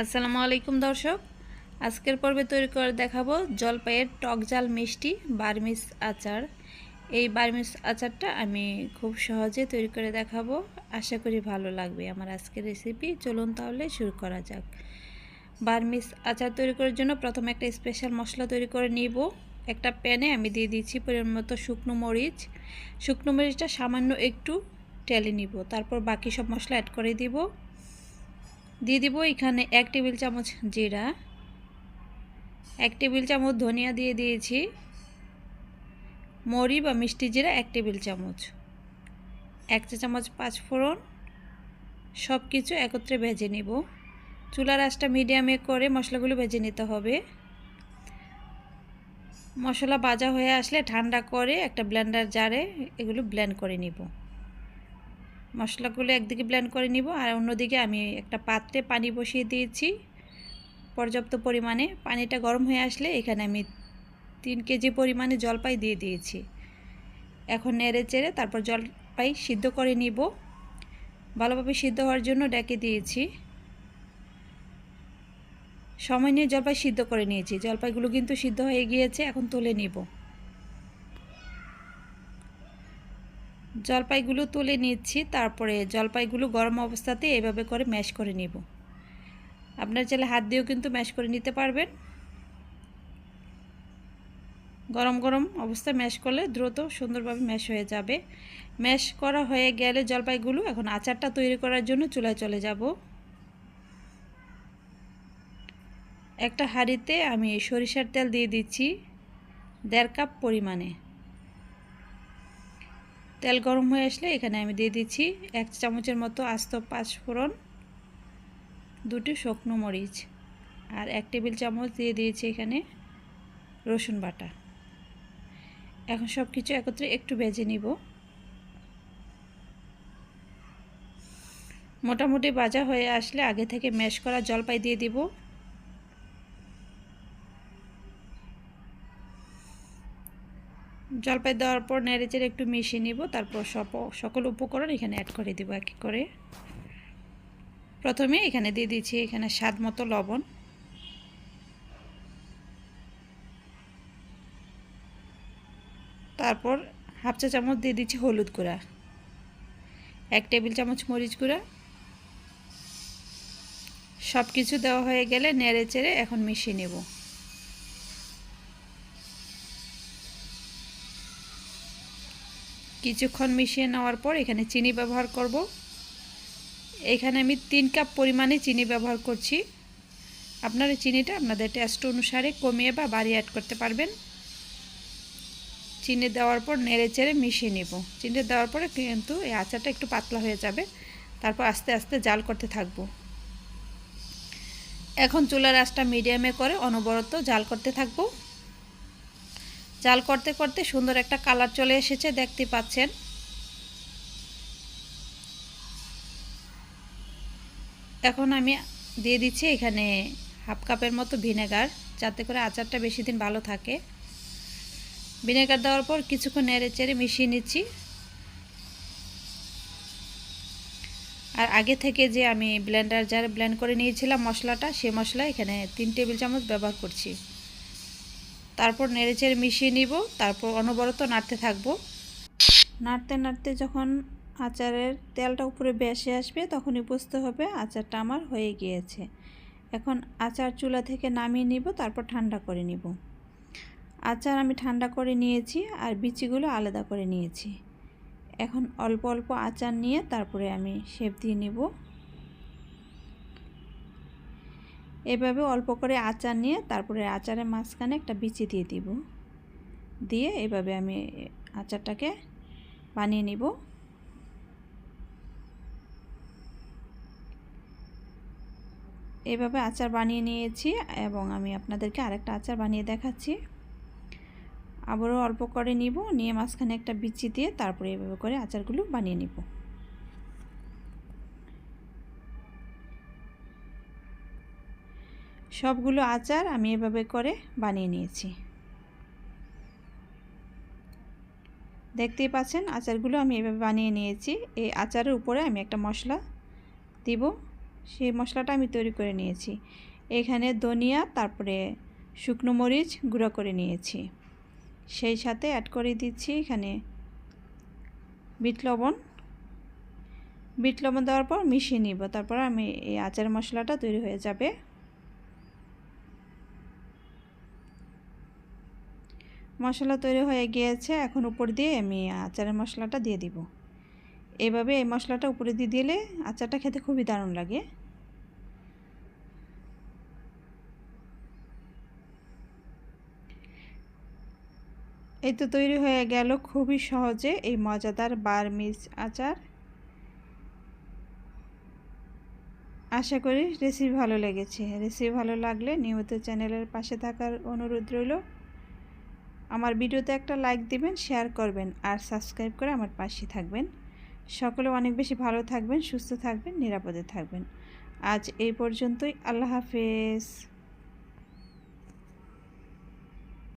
আসসালামু আলাইকুম দর্শক। আজকের পর্বে তৈরি করে দেখাবো জলপাইয়ের টক জাল মিষ্টি বার্মিস আচার। এই বার্মিস আচারটা আমি খুব সহজে তৈরি করে দেখাবো। আশা করি ভালো লাগবে আমার আজকের রেসিপি চলুন তাহলে শুরু করা যাক। বার্মিস আচার তৈরি করার জন্য প্রথমে একটা স্পেশাল মশলা তৈরি করে নিব। একটা প্যানে আমি দিয়ে দিচ্ছি পরিমাণ মতো শুকনো মরিচ। শুকনো মরিচটা সামান্য একটু টেলে নিব। তারপর বাকি সব মশলা অ্যাড করে দিব। দিয়ে দিব এখানে এক টেবিল চামচ জিরা, এক টেবিল চামচ ধনিয়া দিয়ে দিয়েছি মরি বা মিষ্টি জিরা এক টেবিল চামচ, এক চা চামচ পাঁচফোড়ন সব কিছু একত্রে ভেজে নিব। চুলার আঁচটা মিডিয়ামে করে মশলাগুলো ভেজে নিতে হবে। মশলা ভাজা হয়ে আসলে ঠান্ডা করে একটা ব্লেন্ডার জারে এগুলো ব্লেন্ড করে নিব। মশলাগুলো একদিকে ব্লেন্ড করে নিব আর অন্যদিকে আমি একটা পাত্রে পানি বসিয়ে দিয়েছি পর্যাপ্ত পরিমাণে। পানিটা গরম হয়ে আসলে এখানে আমি তিন কেজি পরিমাণে জলপাই দিয়ে দিয়েছি। এখন নেড়ে চেড়ে তারপর জলপাই সিদ্ধ করে নিব। ভালোভাবে সিদ্ধ হওয়ার জন্য ডেকে দিয়েছি। সময় নিয়ে জলপাই সিদ্ধ করে নিয়েছি। জলপাইগুলো কিন্তু সিদ্ধ হয়ে গিয়েছে, এখন তুলে নিব। জলপাইগুলো তুলে নিচ্ছি, তারপরে জলপাইগুলো গরম অবস্থাতে এভাবে করে ম্যাশ করে নিব। আপনার চাইলে হাত দিয়েও কিন্তু ম্যাশ করে নিতে পারবেন। গরম গরম অবস্থায় ম্যাশ করলে দ্রুত সুন্দরভাবে ম্যাশ হয়ে যাবে। ম্যাশ করা হয়ে গেলে জলপাইগুলো এখন আচারটা তৈরি করার জন্য চুলায় চলে যাব। একটা হাঁড়িতে আমি সরিষার তেল দিয়ে দিচ্ছি দেড় কাপ পরিমাণে। তেল গরম হয়ে আসলে এখানে আমি দিয়ে দিচ্ছি এক চামচের মতো আস্ত পাঁচফোড়ন, দুটি শুকনো মরিচ আর এক টেবিল চামচ দিয়ে দিয়েছি এখানে রসুন বাটা। এখন সব কিছু একত্রে একটু ভেজে নিব। মোটামুটি বাজা হয়ে আসলে আগে থেকে ম্যাশ করা জলপাই দিয়ে দিব। জলপাই দেওয়ার পর নেড়েচেড়ে একটু মিশিয়ে নিব, তারপর সব সকল উপকরণ এখানে অ্যাড করে দিব এক করে। প্রথমে এখানে দিয়ে দিচ্ছি এখানে স্বাদ মতো লবণ। তারপর হাফ চা চামচ দিয়ে দিচ্ছি হলুদ গুঁড়া। এক টেবিল চামচ মরিচ গুঁড়া। সব কিছু দেওয়া হয়ে গেলে নেড়ে চেড়ে এখন মিশিয়ে নেব। কিছুক্ষণ মিশিয়ে নেওয়ার পর এখানে চিনি ব্যবহার করব। এখানে আমি তিন কাপ পরিমাণে চিনি ব্যবহার করছি। আপনারা চিনিটা আপনাদের টেস্ট অনুসারে কমিয়ে বা বাড়িয়ে অ্যাড করতে পারবেন। চিনি দেওয়ার পর নেড়ে চেড়ে মিশিয়ে নেব। চিনি দেওয়ার পরে কিন্তু এই আচারটা একটু পাতলা হয়ে যাবে। তারপর আস্তে আস্তে জাল করতে থাকব। এখন চুলার আঁচটা মিডিয়ামে করে অনবরত জাল করতে থাকব। জাল করতে করতে সুন্দর একটা কালার চলে এসেছে, দেখতে পাচ্ছেন। এখন আমি দিয়ে দিচ্ছি এখানে হাফ কাপের মতো ভিনেগার, যাতে করে আচারটা বেশি দিন ভালো থাকে। ভিনেগার দেওয়ার পর কিছুক্ষণ নেড়ে চেড়ে মিশিয়ে নিচ্ছি। আর আগে থেকে যে আমি ব্লেন্ডার যারে ব্লেন্ড করে নিয়েছিলাম মশলাটা, সে মশলা এখানে তিন টেবিল চামচ ব্যবহার করছি। তারপর নেড়েচেড়ে মিশিয়ে নিব, তারপর অনবরত নাড়তে থাকব। নাড়তে নাড়তে যখন আচারের তেলটা উপরে বেসে আসবে, তখনই বুঝতে হবে আচারটা আমার হয়ে গিয়েছে। এখন আচার চুলা থেকে নামিয়ে নিব, তারপর ঠান্ডা করে নিব। আচার আমি ঠান্ডা করে নিয়েছি আর বিচিগুলো আলাদা করে নিয়েছি। এখন অল্প অল্প আচার নিয়ে তারপরে আমি শেপ দিয়ে নিব। এভাবে অল্প করে আচার নিয়ে তারপরে আচারের মাঝখানে একটা বিচি দিয়ে দিব। দিয়ে এভাবে আমি আচারটাকে বানিয়ে নিব। এভাবে আচার বানিয়ে নিয়েছি এবং আমি আপনাদেরকে আরেকটা আচার বানিয়ে দেখাচ্ছি। আবারও অল্প করে নিব, নিয়ে মাঝখানে একটা বিচি দিয়ে তারপরে এভাবে করে আচারগুলো বানিয়ে নিব। সবগুলো আচার আমি এভাবে করে বানিয়ে নিয়েছি। দেখতেই পাচ্ছেন, আচারগুলো আমি এভাবে বানিয়ে নিয়েছি। এই আচারের উপরে আমি একটা মশলা দিব। সেই মশলাটা আমি তৈরি করে নিয়েছি। এখানে ধনিয়া, তারপরে শুকনো মরিচ গুঁড়ো করে নিয়েছি। সেই সাথে অ্যাড করে দিচ্ছি এখানে বিট লবণ। বিট লবণ দেওয়ার পর মিশিয়ে নিব। তারপর আমি এই আচার মশলাটা তৈরি হয়ে যাবে। মশলা তৈরি হয়ে গিয়েছে, এখন উপর দিয়ে আমি আচারের মশলাটা দিয়ে দিব। এভাবে এই মশলাটা উপরে দিয়ে দিলে আচারটা খেতে খুবই দারুণ লাগে। এই তো তৈরি হয়ে গেল খুবই সহজে এই মজাদার বারমিস আচার। আশা করি রেসিপি ভালো লেগেছে। রেসিপি ভালো লাগলে নিয়মিত চ্যানেলের পাশে থাকার অনুরোধ রইল। আমার ভিডিওতে একটা লাইক দিবেন শেয়ার করবেন আর সাবস্ক্রাইব করে আমার পাশে থাকবেন। সকলে অনেক বেশি ভালো থাকবেন, সুস্থ থাকবেন, নিরাপদে থাকবেন। আজ এই পর্যন্তই, আল্লাহ হাফেজ।